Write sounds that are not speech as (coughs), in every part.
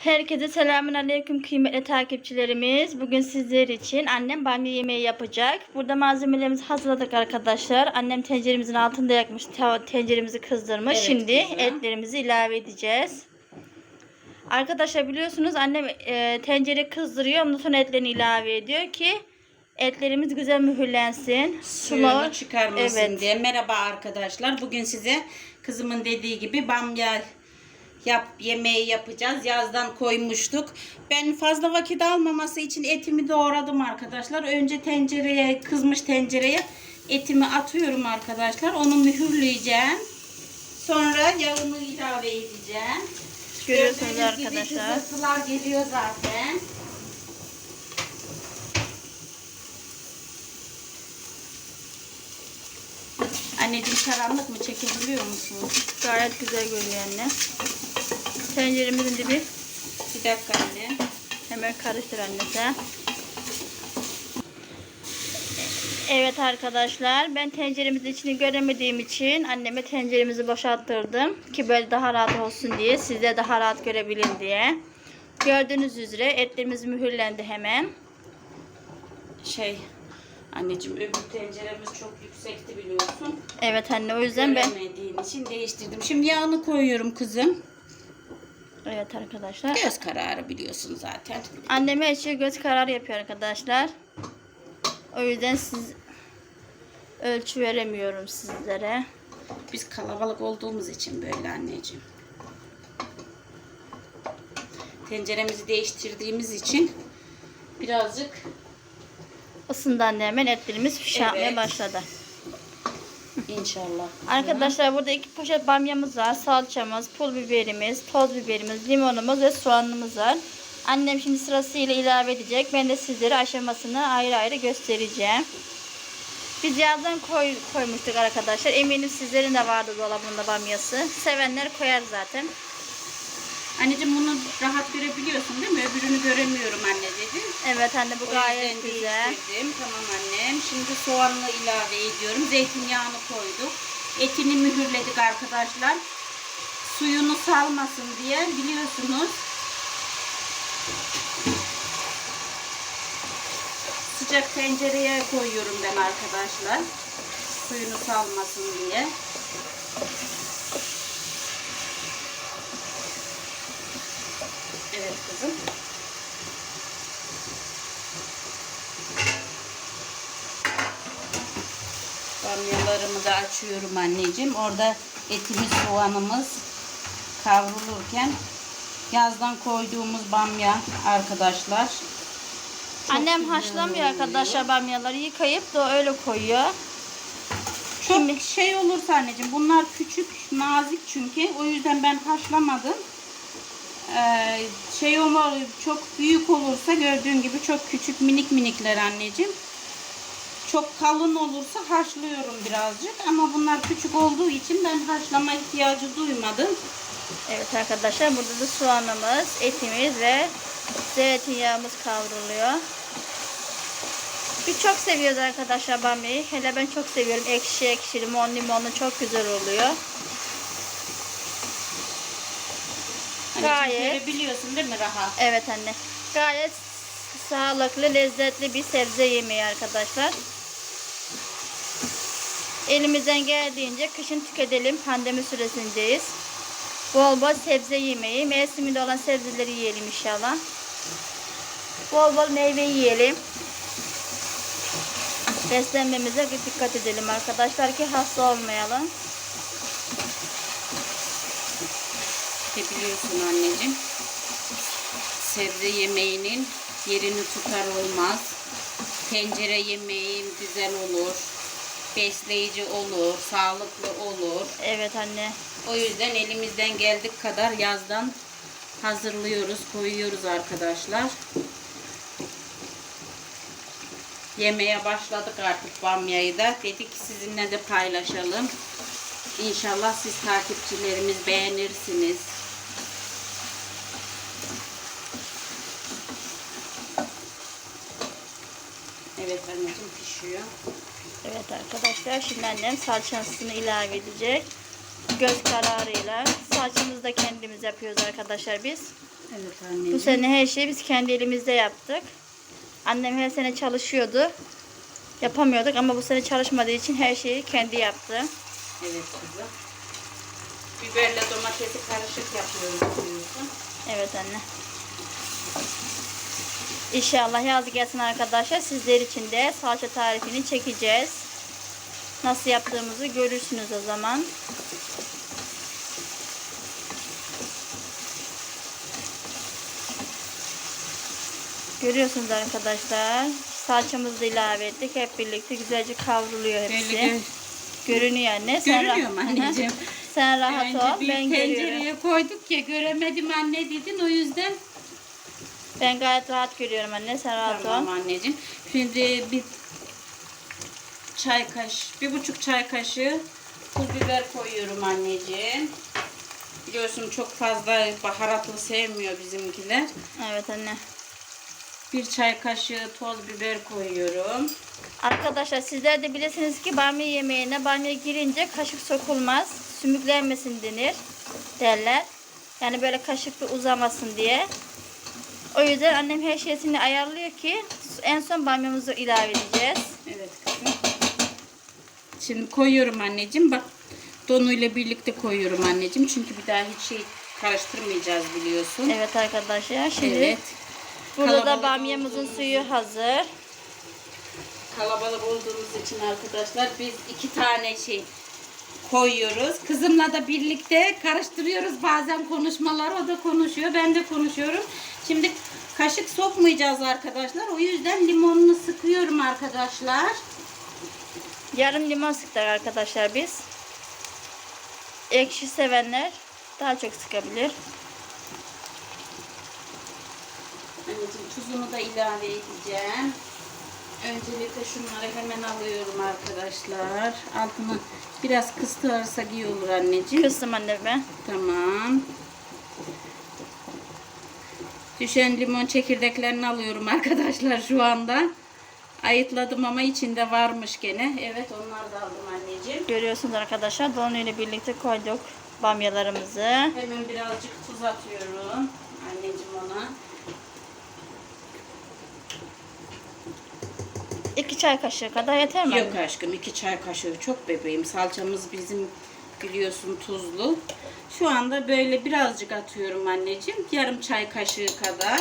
Herkese selamun aleyküm kıymetli takipçilerimiz. Bugün sizler için annem bamya yemeği yapacak. Burada malzemelerimizi hazırladık arkadaşlar. Annem tenceremizin altında yakmış. te- Tenceremizi kızdırmış. Evet Şimdi kızım. etlerimizi ilave edeceğiz. Arkadaşlar biliyorsunuz annem e, tencere kızdırıyor. Ondan sonra etlerini ilave ediyor ki etlerimiz güzel mühürlensin. Suyunu çıkarmasın Evet. diye. Merhaba arkadaşlar. Bugün size kızımın dediği gibi bamya yap yemeği yapacağız. Yazdan koymuştuk. Ben fazla vakit almaması için etimi doğradım arkadaşlar. Önce tencereye, kızmış tencereye etimi atıyorum arkadaşlar. Onu mühürleyeceğim. Sonra yağını ilave edeceğim. Görüyorsunuz Gördüğünüz gibi arkadaşlar. cızırtılar geliyor zaten. Anneciğim karanlık mı çekebiliyor musun? Gayet güzel görünüyor anne. Tenceremizin dibi Bir dakika anne. Hemen karıştır anne sen. Evet arkadaşlar ben tenceremizin içini göremediğim için anneme tenceremizi boşalttırdım. Ki böyle daha rahat olsun diye size daha rahat görebilin diye. Gördüğünüz üzere etlerimiz mühürlendi hemen. Şey anneciğim öbür tenceremiz çok yüksekti biliyorsun. Evet anne o yüzden ben... Göremediğin için değiştirdim. Şimdi yağını koyuyorum kızım. Evet arkadaşlar. Göz kararı biliyorsun zaten. Annem her şeyi göz kararı yapıyor arkadaşlar. O yüzden siz ölçü veremiyorum sizlere. Biz kalabalık olduğumuz için böyle anneciğim. Tenceremizi değiştirdiğimiz için birazcık Isından hemen etlerimiz pişmeye Evet. başladı. İnşallah. Arkadaşlar burada iki poşet bamyamız var, salçamız, pul biberimiz, toz biberimiz, limonumuz ve soğanımız var. Annem şimdi sırasıyla ilave edecek. Ben de sizlere aşamasını ayrı ayrı göstereceğim. Biz yazdan koy, koymuştuk arkadaşlar. Eminim sizlerin de vardı dolabında bamyası. Sevenler koyar zaten. Anneciğim bunu rahat görebiliyorsun değil mi? Öbürünü göremiyorum anne dedi. Evet anne bu O gayet güzel. değiştirdim. Tamam annem. Şimdi soğanını ilave ediyorum. Zeytinyağını koyduk. Etini mühürledik arkadaşlar. Suyunu salmasın diye biliyorsunuz. Sıcak tencereye koyuyorum ben arkadaşlar. Suyunu salmasın diye. Evet kızım. Bamyalarımı da açıyorum anneciğim. Orada etimiz, soğanımız kavrulurken yazdan koyduğumuz bamya arkadaşlar. Çok Annem haşlamıyor oluyor. arkadaşlar bamyaları yıkayıp da öyle koyuyor. Çok Şimdi- şey olursa anneciğim bunlar küçük, nazik çünkü. O yüzden ben haşlamadım. Ee, şey olma çok büyük olursa gördüğün gibi çok küçük minik minikler anneciğim. Çok kalın olursa haşlıyorum birazcık ama bunlar küçük olduğu için ben haşlama ihtiyacı duymadım. Evet arkadaşlar burada da soğanımız, etimiz ve zeytinyağımız kavruluyor. Biz çok seviyoruz arkadaşlar bamyayı. Hele ben çok seviyorum. Ekşi ekşi limon limonlu çok güzel oluyor. Anneciğim Gayet. görebiliyorsun değil mi rahat? Evet anne. Gayet sağlıklı, lezzetli bir sebze yemeği arkadaşlar. Elimizden geldiğince kışın tüketelim. Pandemi süresindeyiz. Bol bol sebze yemeği. Mevsiminde olan sebzeleri yiyelim inşallah. Bol bol meyve yiyelim. Beslenmemize dikkat edelim arkadaşlar ki hasta olmayalım. İşte biliyorsun anneciğim. Sebze yemeğinin yerini tutar olmaz. Tencere yemeği güzel olur. Besleyici olur, sağlıklı olur. Evet anne. O yüzden elimizden geldik kadar yazdan hazırlıyoruz, koyuyoruz arkadaşlar. Yemeye başladık artık bamyayı da. Dedik sizinle de paylaşalım. İnşallah siz takipçilerimiz beğenirsiniz. Evet anneciğim pişiyor. Evet arkadaşlar şimdi annem salçasını ilave edecek. Göz kararıyla. Salçamızı da kendimiz yapıyoruz arkadaşlar biz. Evet Bu anneciğim. sene her şeyi biz kendi elimizde yaptık. Annem her sene çalışıyordu. Yapamıyorduk ama bu sene çalışmadığı için her şeyi kendi yaptı. Evet kızım. Biberle domatesi karışık yapıyoruz biliyorsun. Evet anne. İnşallah yaz gelsin arkadaşlar. Sizler için de salça tarifini çekeceğiz. Nasıl yaptığımızı görürsünüz o zaman. Görüyorsunuz arkadaşlar. Salçamızı da ilave ettik. Hep birlikte güzelce kavruluyor hepsi. Böyle gö- Görünüyor anne. Sen Görünüyor mu anneciğim? Sen rahat Önce ol. Ben görüyorum. tencereye koyduk ya göremedim anne dedin o yüzden. Ben gayet rahat görüyorum anne. Sen rahat Tamam ol. anneciğim. Şimdi bir çay kaş, bir buçuk çay kaşığı pul biber koyuyorum anneciğim. Biliyorsun çok fazla baharatlı sevmiyor bizimkiler. Evet anne. Bir çay kaşığı toz biber koyuyorum. Arkadaşlar sizler de bilirsiniz ki bamya yemeğine bamya girince kaşık sokulmaz. Sümüklenmesin denir derler. Yani böyle kaşık bir uzamasın diye. O yüzden annem her şeysini ayarlıyor ki en son bamyamızı ilave edeceğiz. Evet kızım. Şimdi koyuyorum anneciğim. Bak donuyla birlikte koyuyorum anneciğim. Çünkü bir daha hiç şey karıştırmayacağız biliyorsun. Evet arkadaşlar şimdi Evet. burada da Kalabalık bamyamızın olduğumuz suyu hazır. Kalabalık olduğumuz için arkadaşlar biz iki tane şey koyuyoruz. Kızımla da birlikte karıştırıyoruz bazen konuşmaları. O da konuşuyor, ben de konuşuyorum. Şimdi kaşık sokmayacağız arkadaşlar. O yüzden limonunu sıkıyorum arkadaşlar. Yarım limon sıktık arkadaşlar biz. Ekşi sevenler daha çok sıkabilir. Anneciğim tuzunu da ilave edeceğim. Öncelikle şunları hemen alıyorum arkadaşlar. Altını biraz kıstırırsak iyi olur anneciğim. Kıstım anne ben. Tamam. Düşen limon çekirdeklerini alıyorum arkadaşlar şu anda. Ayıtladım ama içinde varmış gene. Evet onlar da aldım anneciğim. Görüyorsunuz arkadaşlar donuyla birlikte koyduk bamyalarımızı. Hemen birazcık tuz atıyorum. Anneciğim ona. İki çay kaşığı kadar yeter mi? Yok anne? aşkım iki çay kaşığı çok bebeğim. Salçamız bizim biliyorsun tuzlu. Şu anda böyle birazcık atıyorum anneciğim. Yarım çay kaşığı kadar.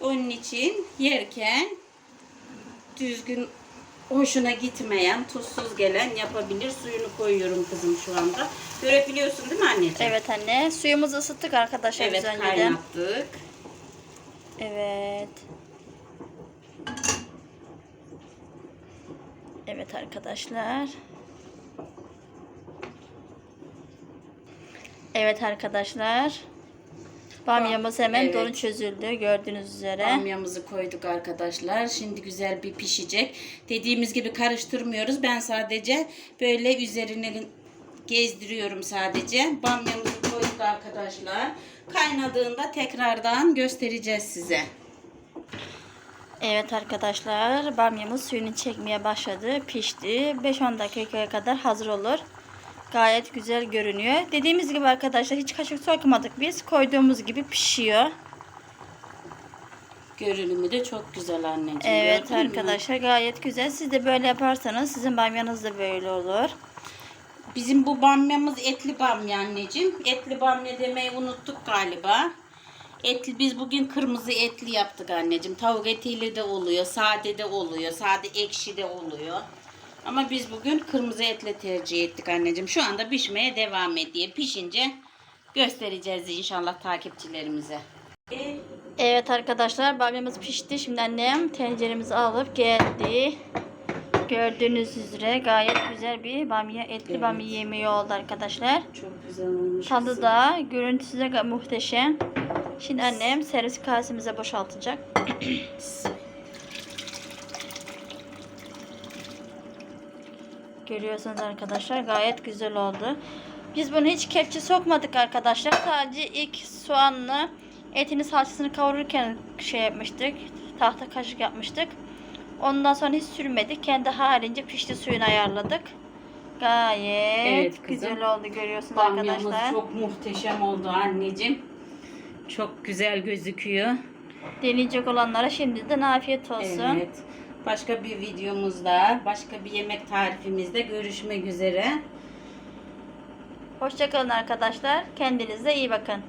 Onun için yerken düzgün hoşuna gitmeyen, tuzsuz gelen yapabilir. Suyunu koyuyorum kızım şu anda. Görebiliyorsun değil mi anneciğim? Evet anne. Suyumuzu ısıttık arkadaşlar Evet kaynattık. Evet. Evet arkadaşlar. Evet arkadaşlar. Bamyamız hemen Evet. donu çözüldü gördüğünüz üzere. Bamyamızı koyduk arkadaşlar. Şimdi güzel bir pişecek. Dediğimiz gibi karıştırmıyoruz. Ben sadece böyle üzerine gezdiriyorum sadece. Bamyamızı koyduk arkadaşlar. Kaynadığında tekrardan göstereceğiz size. Evet arkadaşlar bamyamız suyunu çekmeye başladı. Pişti. 5-10 dakikaya kadar hazır olur. Gayet güzel görünüyor. Dediğimiz gibi arkadaşlar hiç kaşık sokmadık biz. Koyduğumuz gibi pişiyor. Görünümü de çok güzel anneciğim. Evet Gördün arkadaşlar gayet güzel. Siz de böyle yaparsanız sizin bamyanız da böyle olur. Bizim bu bamyamız etli bamya anneciğim. Etli bamya demeyi unuttuk galiba. Etli biz bugün kırmızı etli yaptık anneciğim. Tavuk etiyle de oluyor, sade de oluyor, sade ekşi de oluyor. Ama biz bugün kırmızı etle tercih ettik anneciğim. Şu anda pişmeye devam ediyor. Pişince göstereceğiz inşallah takipçilerimize. Evet arkadaşlar bamyamız pişti. Şimdi annem tenceremizi alıp geldi. Gördüğünüz üzere gayet güzel bir bamya etli Evet. bamya yemeği oldu arkadaşlar. Çok güzel olmuş. Tadı da görüntüsü de muhteşem. Şimdi annem servis kasemize boşaltacak. (coughs) Görüyorsunuz arkadaşlar gayet güzel oldu. Biz bunu hiç kepçe sokmadık arkadaşlar. Sadece ilk soğanla etini salçasını kavururken şey yapmıştık. Tahta kaşık yapmıştık. Ondan sonra hiç sürmedik. Kendi halince pişti suyunu ayarladık. Gayet Evet kızım. güzel oldu görüyorsunuz Bamyamız arkadaşlar. çok muhteşem oldu anneciğim. Çok güzel gözüküyor. Deneyecek olanlara şimdiden afiyet olsun. Evet. Başka bir videomuzda, başka bir yemek tarifimizde görüşmek üzere. Hoşçakalın arkadaşlar. Kendinize iyi bakın.